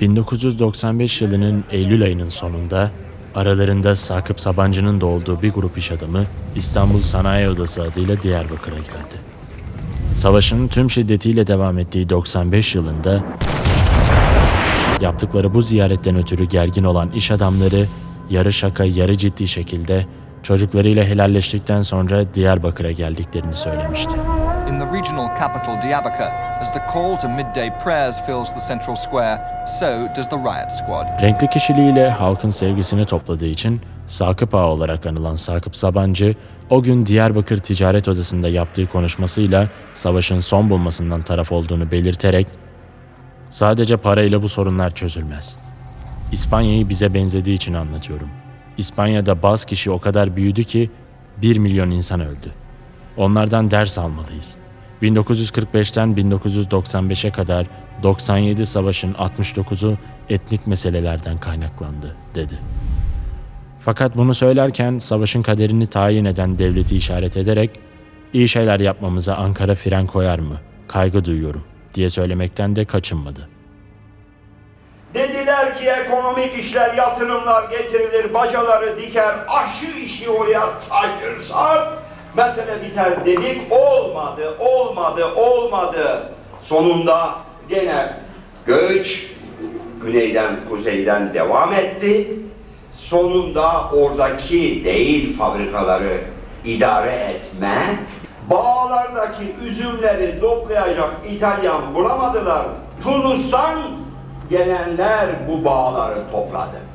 1995 yılının Eylül ayının sonunda aralarında Sakıp Sabancı'nın da olduğu bir grup iş adamı İstanbul Sanayi Odası adıyla Diyarbakır'a geldi. Savaşın tüm şiddetiyle devam ettiği 95 yılında yaptıkları bu ziyaretten ötürü gergin olan iş adamları yarı şaka yarı ciddi şekilde çocuklarıyla helalleştikten sonra Diyarbakır'a geldiklerini söylemişti. In the regional capital Diyarbakir, as the call to midday prayers fills the central square, so does the riot squad. Renkli kişiliğiyle halkın sevgisini topladığı için Sakıp Ağa olarak anılan Sakıp Sabancı, o gün Diyarbakır Ticaret Odası'nda yaptığı konuşmasıyla savaşın son bulmasından taraf olduğunu belirterek Sadece parayla bu sorunlar çözülmez. İspanya'yı bize benzediği için anlatıyorum. İspanya'da baz kişi o kadar büyüdü ki 1 milyon insan öldü. Onlardan ders almalıyız. 1945'ten 1995'e kadar 97 savaşın 69'u etnik meselelerden kaynaklandı, dedi. Fakat bunu söylerken savaşın kaderini tayin eden devleti işaret ederek iyi şeyler yapmamıza Ankara fren koyar mı? Kaygı duyuyorum diye söylemekten de kaçınmadı. Dediler ki ekonomik işler, yatırımlar getirilir, bacaları diker, aşı işi oraya taşırsak mesele biter dedik. Olmadı, olmadı, olmadı. Sonunda gene göç güneyden, kuzeyden devam etti. Sonunda oradaki değil fabrikaları idare etme, bağlardaki üzümleri toplayacak İtalyan bulamadılar. Tunus'tan gelenler bu bağları topladı.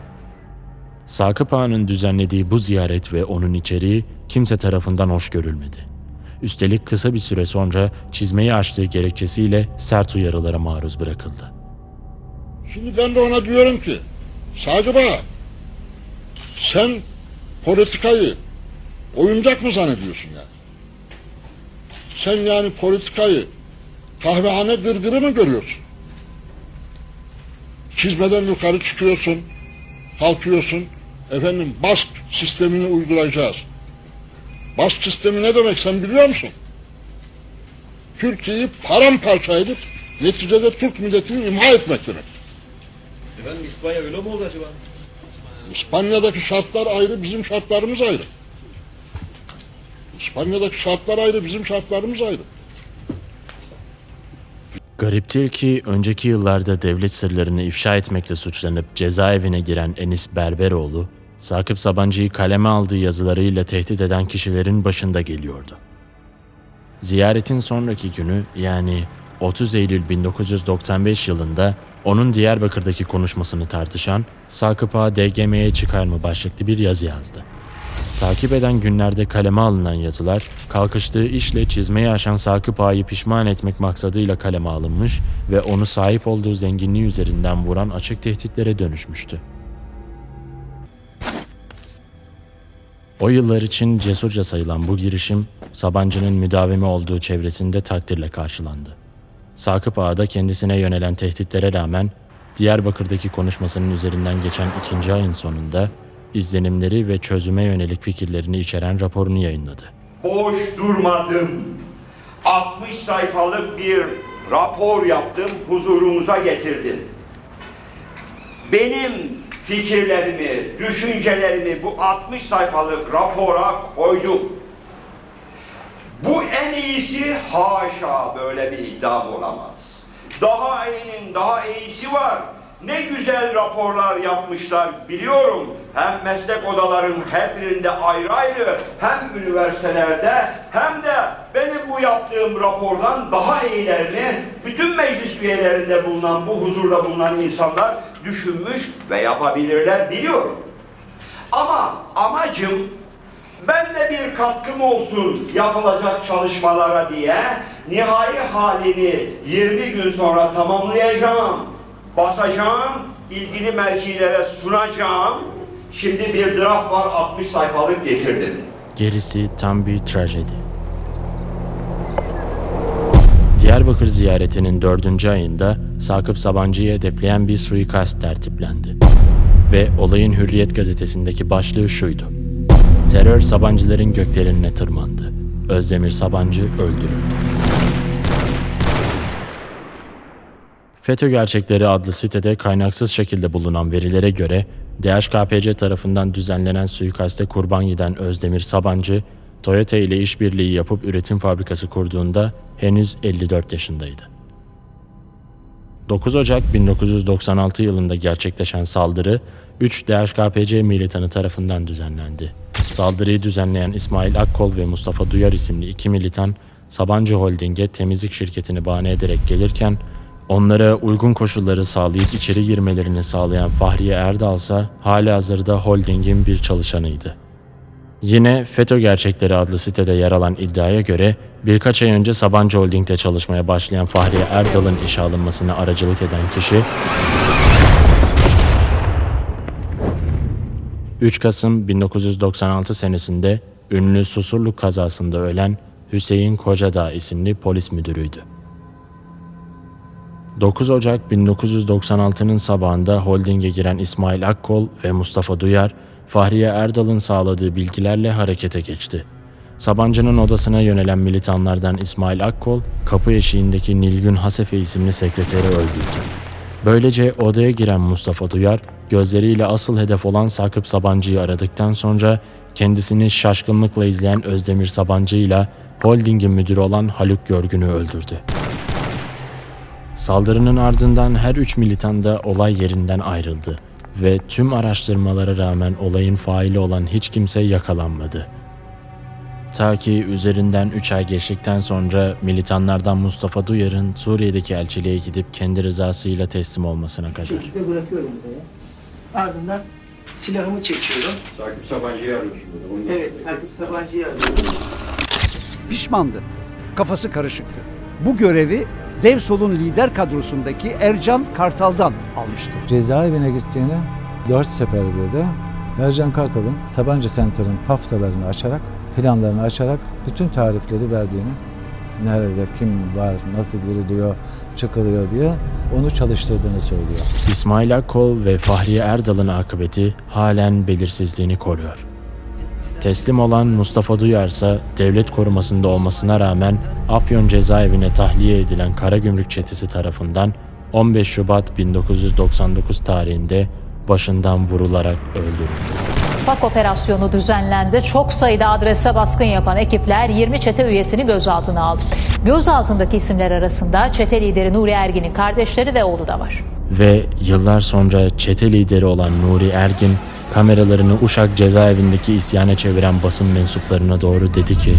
Sakıp Ağa'nın düzenlediği bu ziyaret ve onun içeriği kimse tarafından hoş görülmedi. Üstelik kısa bir süre sonra çizmeyi açtığı gerekçesiyle sert uyarılara maruz bırakıldı. Şimdi ben de ona diyorum ki, Sakıp Ağa, sen politikayı oyuncak mı zannediyorsun yani? Sen yani politikayı kahvehane gırgırı mı görüyorsun? Çizmeden yukarı çıkıyorsun, kalkıyorsun, efendim bask sistemini uygulayacağız. Bask sistemi ne demek sen biliyor musun? Türkiye'yi paramparça edip neticede Türk milletini imha etmek demek. Efendim İspanya öyle mi oldu acaba? İspanya'daki şartlar ayrı, bizim şartlarımız ayrı. İspanya'daki şartlar ayrı, bizim şartlarımız ayrı. Gariptir ki önceki yıllarda devlet sırlarını ifşa etmekle suçlanıp cezaevine giren Enis Berberoğlu, Sakıp Sabancı'yı kaleme aldığı yazılarıyla tehdit eden kişilerin başında geliyordu. Ziyaretin sonraki günü yani 30 Eylül 1995 yılında onun Diyarbakır'daki konuşmasını tartışan Sakıp Ağa DGM'ye çıkar mı başlıklı bir yazı yazdı. Takip eden günlerde kaleme alınan yazılar, kalkıştığı işle çizmeyi aşan Sakıp Ağa'yı pişman etmek maksadıyla kaleme alınmış ve onu sahip olduğu zenginliği üzerinden vuran açık tehditlere dönüşmüştü. O yıllar için cesurca sayılan bu girişim, Sabancı'nın müdavimi olduğu çevresinde takdirle karşılandı. Sakıp Ağa da kendisine yönelen tehditlere rağmen Diyarbakır'daki konuşmasının üzerinden geçen ikinci ayın sonunda izlenimleri ve çözüme yönelik fikirlerini içeren raporunu yayınladı. Boş durmadım. 60 sayfalık bir rapor yaptım, huzurunuza getirdim. Benim fikirlerimi, düşüncelerimi bu 60 sayfalık rapora koydum. Bu en iyisi haşa böyle bir iddia olamaz. Daha iyinin daha iyisi var. Ne güzel raporlar yapmışlar biliyorum. Hem meslek odaların her birinde ayrı ayrı hem üniversitelerde hem de bu yaptığım rapordan daha iyilerini bütün meclis üyelerinde bulunan bu huzurda bulunan insanlar düşünmüş ve yapabilirler biliyorum. Ama amacım ben de bir katkım olsun yapılacak çalışmalara diye nihai halini 20 gün sonra tamamlayacağım. Basacağım, ilgili mercilere sunacağım. Şimdi bir draft var 60 sayfalık getirdim. Gerisi tam bir trajedi. Diyarbakır ziyaretinin dördüncü ayında Sakıp Sabancı'yı hedefleyen bir suikast tertiplendi. Ve olayın Hürriyet gazetesindeki başlığı şuydu. Terör Sabancıların gökdelenine tırmandı. Özdemir Sabancı öldürüldü. FETÖ Gerçekleri adlı sitede kaynaksız şekilde bulunan verilere göre DHKPC tarafından düzenlenen suikaste kurban giden Özdemir Sabancı, Toyota ile işbirliği yapıp üretim fabrikası kurduğunda henüz 54 yaşındaydı. 9 Ocak 1996 yılında gerçekleşen saldırı 3 DHKPC militanı tarafından düzenlendi. Saldırıyı düzenleyen İsmail Akkol ve Mustafa Duyar isimli iki militan Sabancı Holding'e temizlik şirketini bahane ederek gelirken onlara uygun koşulları sağlayıp içeri girmelerini sağlayan Fahriye Erdal ise halihazırda holdingin bir çalışanıydı. Yine FETÖ Gerçekleri adlı sitede yer alan iddiaya göre birkaç ay önce Sabancı Holding'de çalışmaya başlayan Fahriye Erdal'ın işe alınmasına aracılık eden kişi 3 Kasım 1996 senesinde ünlü Susurluk kazasında ölen Hüseyin Kocadağ isimli polis müdürüydü. 9 Ocak 1996'nın sabahında holdinge giren İsmail Akkol ve Mustafa Duyar, Fahriye Erdal'ın sağladığı bilgilerle harekete geçti. Sabancı'nın odasına yönelen militanlardan İsmail Akkol, kapı eşiğindeki Nilgün Hasefe isimli sekreteri öldürdü. Böylece odaya giren Mustafa Duyar, gözleriyle asıl hedef olan Sakıp Sabancı'yı aradıktan sonra kendisini şaşkınlıkla izleyen Özdemir Sabancı ile holdingin müdürü olan Haluk Görgün'ü öldürdü. Saldırının ardından her üç militan da olay yerinden ayrıldı ve tüm araştırmalara rağmen olayın faili olan hiç kimse yakalanmadı. Ta ki üzerinden 3 ay geçtikten sonra militanlardan Mustafa Duyar'ın Suriye'deki elçiliğe gidip kendi rızasıyla teslim olmasına kadar. şekilde bırakıyorum buraya. Ardından silahımı çekiyorum. Sakıp Sabancı'yı arıyorsun burada. Evet, Erkut Sabancı'yı alıyorum. pişmandı. Kafası karışıktı. Bu görevi Devsol'un lider kadrosundaki Ercan Kartal'dan almıştı. cezaevine gittiğini dört seferde de Ercan Kartal'ın Tabanca Center'ın paftalarını açarak, planlarını açarak bütün tarifleri verdiğini, nerede kim var, nasıl giriliyor, çıkılıyor diye onu çalıştırdığını söylüyor. İsmail Akkol ve Fahriye Erdal'ın akıbeti halen belirsizliğini koruyor. Teslim olan Mustafa Duyar ise devlet korumasında olmasına rağmen Afyon cezaevine tahliye edilen Karagümrük çetesi tarafından 15 Şubat 1999 tarihinde başından vurularak öldürüldü. Bak operasyonu düzenlendi. Çok sayıda adrese baskın yapan ekipler 20 çete üyesini gözaltına aldı. Gözaltındaki isimler arasında çete lideri Nuri Ergin'in kardeşleri ve oğlu da var. Ve yıllar sonra çete lideri olan Nuri Ergin, kameralarını Uşak cezaevindeki isyana çeviren basın mensuplarına doğru dedi ki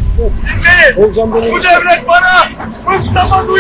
Bu devlet bana bu